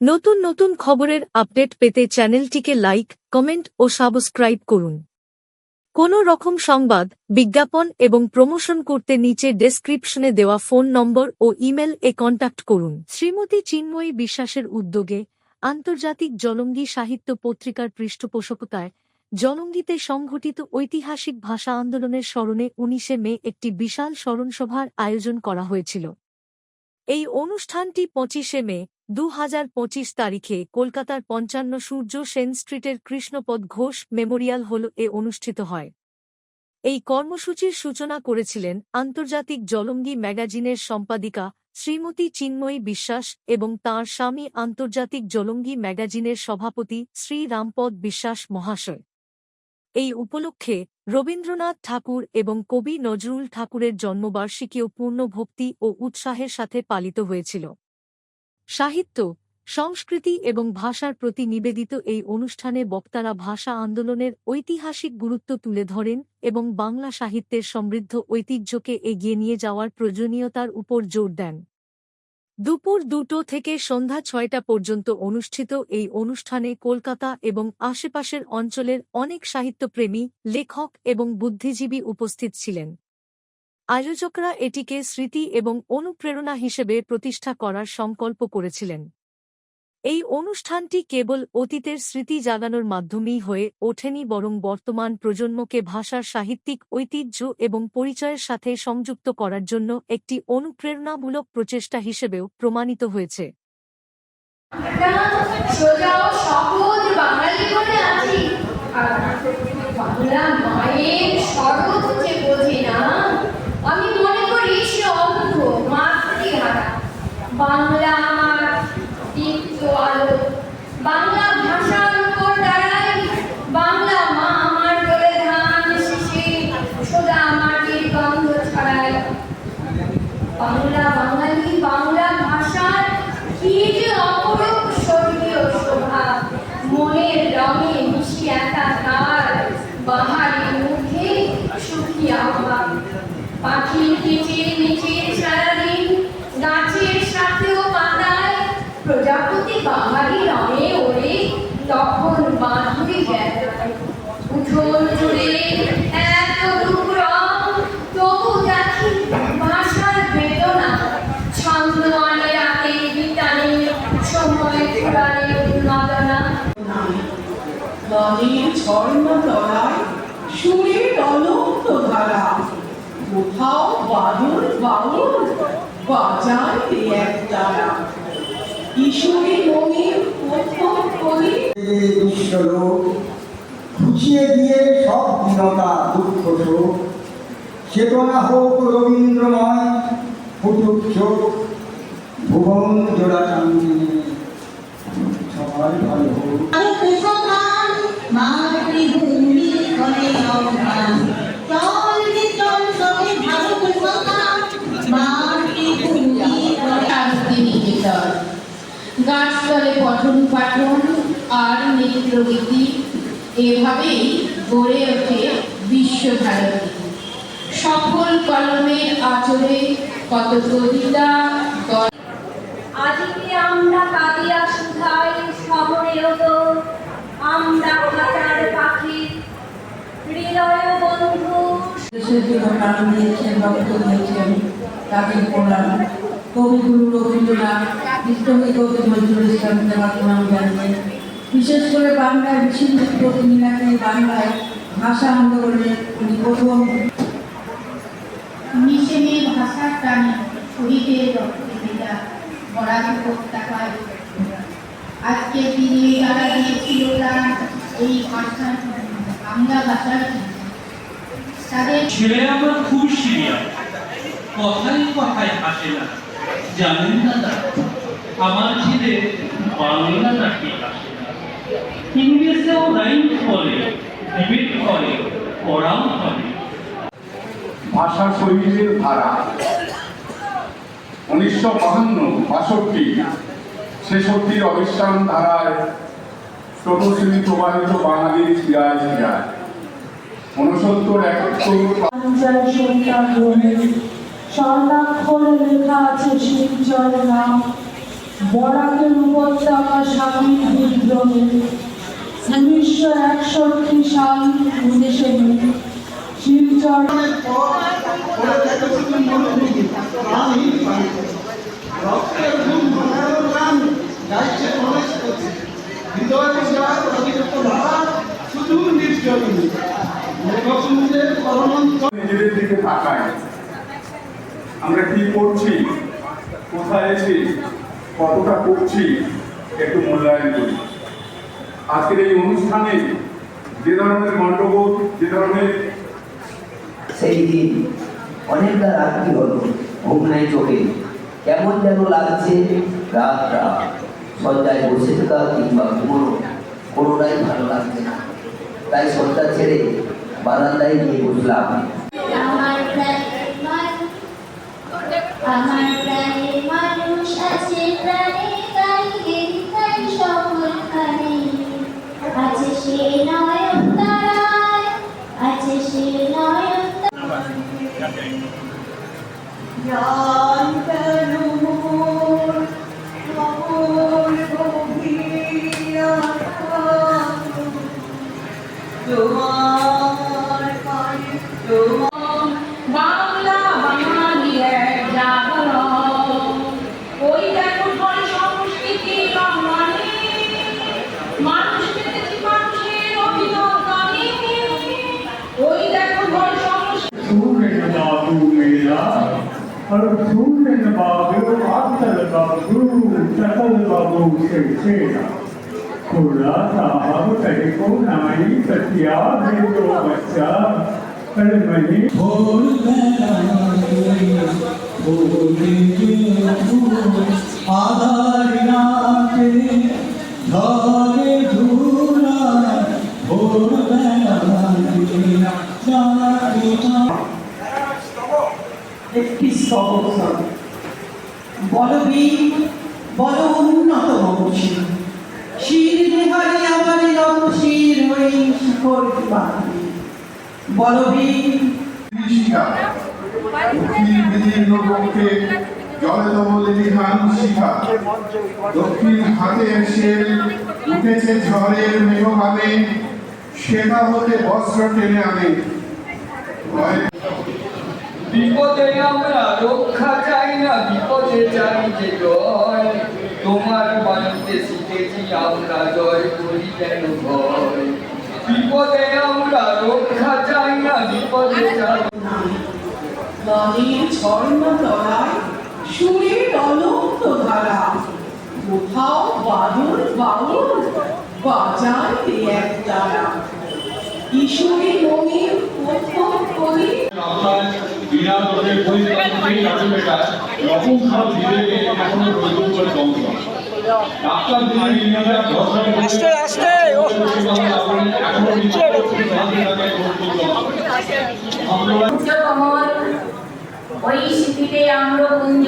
নতুন নতুন খবরের আপডেট পেতে চ্যানেলটিকে লাইক, কমেন্ট ও সাবস্ক্রাইব করুন। কোনো রকম সংবাদ, বিজ্ঞাপন এবং প্রমোশন করতে নিচে ডেসক্রিপশনে দেওয়া ফোন নম্বর ও ইমেল এ কন্ট্যাক্ট করুন। শ্রীমতী চিন্ময়ী বিশ্বাসের উদ্যোগে আন্তর্জাতিক জলঙ্গি সাহিত্য পত্রিকার পৃষ্ঠপোষকতায় জলঙ্গিতে সংঘটিত ঐতিহাসিক ভাষা আন্দোলনের স্মরণে উনিশে মে একটি বিশাল স্মরণসভার আয়োজন করা হয়েছিল। এই অনুষ্ঠানটি পঁচিশে মে দু তারিখে কলকাতার পঞ্চান্ন সূর্য সেন স্ট্রিটের কৃষ্ণপদ ঘোষ মেমোরিয়াল হল এ অনুষ্ঠিত হয়। এই কর্মসূচির সূচনা করেছিলেন আন্তর্জাতিক জলঙ্গি ম্যাগাজিনের সম্পাদিকা শ্রীমতী চিন্ময়ী বিশ্বাস এবং তাঁর স্বামী আন্তর্জাতিক জলঙ্গি ম্যাগাজিনের সভাপতি শ্রী রামপদ বিশ্বাস মহাশয়। এই উপলক্ষে রবীন্দ্রনাথ ঠাকুর এবং কবি নজরুল ঠাকুরের জন্মবার্ষিকীও পূর্ণ ভক্তি ও উৎসাহের সাথে পালিত হয়েছিল। সাহিত্য, সংস্কৃতি এবং ভাষার প্রতি নিবেদিত এই অনুষ্ঠানে বক্তারা ভাষা আন্দোলনের ঐতিহাসিক গুরুত্ব তুলে ধরেন এবং বাংলা সাহিত্যের সমৃদ্ধ ঐতিহ্যকে এগিয়ে নিয়ে যাওয়ার প্রয়োজনীয়তার উপর জোর দেন। দুপুর দুটো থেকে সন্ধ্যা ছয়টা পর্যন্ত অনুষ্ঠিত এই অনুষ্ঠানে কলকাতা এবং আশেপাশের অঞ্চলের অনেক সাহিত্যপ্রেমী, লেখক এবং বুদ্ধিজীবী উপস্থিত ছিলেন। আয়োজকরা এটিকে স্মৃতি এবং অনুপ্রেরণা হিসেবে প্রতিষ্ঠা করার সংকল্প করেছিলেন। এই অনুষ্ঠানটি কেবল অতীতের স্মৃতি জাগানোর মাধ্যমেই হয়ে ওঠেনি, বরং বর্তমান প্রজন্মকে ভাষার সাহিত্যিক ঐতিহ্য এবং পরিচয়ের সাথে সংযুক্ত করার জন্য একটি অনুপ্রেরণামূলক প্রচেষ্টা হিসেবেও প্রমাণিত হয়েছে একটা সোজা ও সহজ বাঙালি বলে আছি আর বাংলা মায়ের শরৎ যে বোঝে না আমি মনে করি সে অন্ধ মাতৃহারা বাংলা আমার দীপ্ত আলো বাংলা ভাষার উপর দাঁড়াই বাংলা মা আমার বলে ধান শিশে সোজা মাটির গন্ধ ছড়ায় বাংলা বাঙালি বাংলা ভাষার কি যে অপরূপ স্বর্গীয় শোভা মনের রঙে মিশি একাকার বাহারি মুখে সুখী পাখির কিচির মিচির সারাদিন গাছের সাথেও পাতায় প্রজাপতি বাহারি রঙে ওড়ে, তখন মাধুরী বেড়ায় উঠোন জুড়ে এত রূপ তবু দেখি ভাষার বেদনা। ছন্দ আনে রাতে বিতানে সময় ফুরানে উন্মাদনা। নদীর ঝর্ণা তলায় সুরের অনন্ত ধারা। কোথাও বাদল বাউল বাজায় এক তারা কিশোরী মনের প্রথম কলি বিশ্বলোক ঘুচিয়ে দিয়ে সব দীনতা দুঃখ শোক। চেতনা হোক রবীন্দ্রময় ফুটুক চোখ ভুবন জোড়া টাঙ্গি সবাই ভালো হোক। পঠন পাঠন আর নৃত্যগীতি এভাবেই গড়ে ওঠে বিশ্বভারতী সফল কলমের আচরে কত কবিতা আজকে আমরা কাঁদিয়া সুধাই সমরেও তো? আমরা খাতার পাখি হৃদয় বন্ধু। দিয়েছেন রক্ত দিয়েছেন তাকে প্রণাম। কবিগুরু রবীন্দ্রনাথ বিশ্বকবি কবি নজরুল ইসলাম দেওয়ার প্রণাম জানিয়ে বিশেষ করে বিশিষ্ট প্রতিনিধাকে বাংলায় ভাষা আন্দোলনের উনি প্রথম। ভাষার টানে শহীদের বরাক উপত্যকায় আজকে তিনি তারা দিয়েছিল এই ভাষার বাংলা ভাষার তাদের ছেলে আমার খুব সিরিয়াস কথাই কথায় হাসে না। জানেন দাদা আমার ছেলে বাংলাটা ইংলিশেও রাইম করে ডিবেট করে পড়াও করে। ভাষা শৈলীর ধারা উনিশশো বাহান্ন বাষট্টি ছেষট্টির অবিশ্রাম ধারায় তপশিলি প্রবাহিত বাঙালির ছিড়ায় ছিড়ায় ঊনসত্তর একাত্তর স্বর্ণাক্ষরে লেখা আছে শিবজয় নাম। বরাকের উপত্যকা ইসলামী বিদ্রোহে। উনিশশো একষট্টি সাল উনিশে মে। শিলচর রক্তের দিকে তাকাই। আমরা কি করছি? কোথায় আছি? কতটা করছি? একটু মূল্যায়ন করি। আজকের এই অনুষ্ঠানে যে ধরনের গণ্ডগোল যে ধরনের সেই দিন অনেকটা রাত্রি হলো ঘুম নেই চোখে। কেমন যেন লাগছে রাতটা সজ্জায় বসে থাকা কিংবা ঘুমোনো কোনোটাই ভালো লাগছে না। তাই সজ্জা ছেড়ে বারান্দায় গিয়ে বসলাম। আমার প্রাণে মানুষ আছে প্রাণে তাই তাই আছে সে নয়ন তারায় আছে সে নয়ন জ্ঞান अर्जुन बाबू आतल बाबू चतल बाबू से छेड़ा थोड़ा साहब कहे। को नाई सत्या है जो बच्चा पर मैंने भोल आधारिना के धारे धूरा भोल जाना একটি সহসর। বলবীর বল উন্নত বংশী শির বিহারী আমার রমশির ওই শিখর বাহিনী বলবীর শিখা দক্ষিণ জলে তবল লিহান শিখা। দক্ষিণ হাতের শেল উঠেছে ঝড়ের মেঘভাবে। সেটা হতে বস্ত্র টেনে আনে। বিপদে আমরা রক্ষা চাই না বিপদে চাই যে জয়। তোমার বাণীতে শিখেছি আমরা জয় করি কেন ভয়? বিপদে আমরা রক্ষা চাই না বিপদে চাই ঝর্ণা তলায় সুরের অলক্ত ধারা। কোথাও বাদল বাউল বাজায় এক তারা। কিশোরী মনির প্রথম আপনার বিনা দোষে পরিষ্কার কাটুমেটা রকম সব বিবেকে এখনও রইল করে দমক ডাক্তার দিদি ইংরেজরা আস্তে আস্তে ওই স্মৃতিতে আম্রকুঞ্জ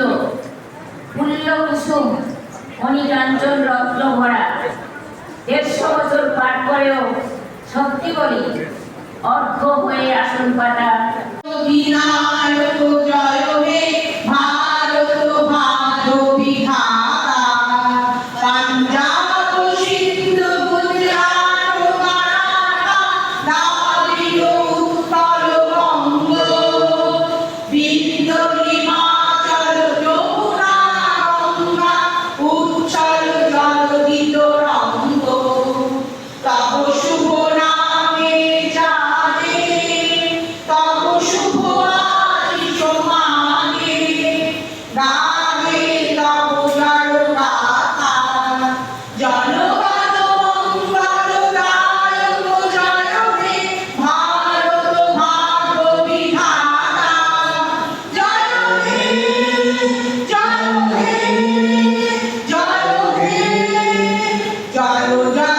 ফুল্ল কুসুম মণিকাঞ্চন রত্ন ভরা দেড়শো বছর পার করেও সত্যি বলি অর্ঘ হয়ে আসন পাতা হে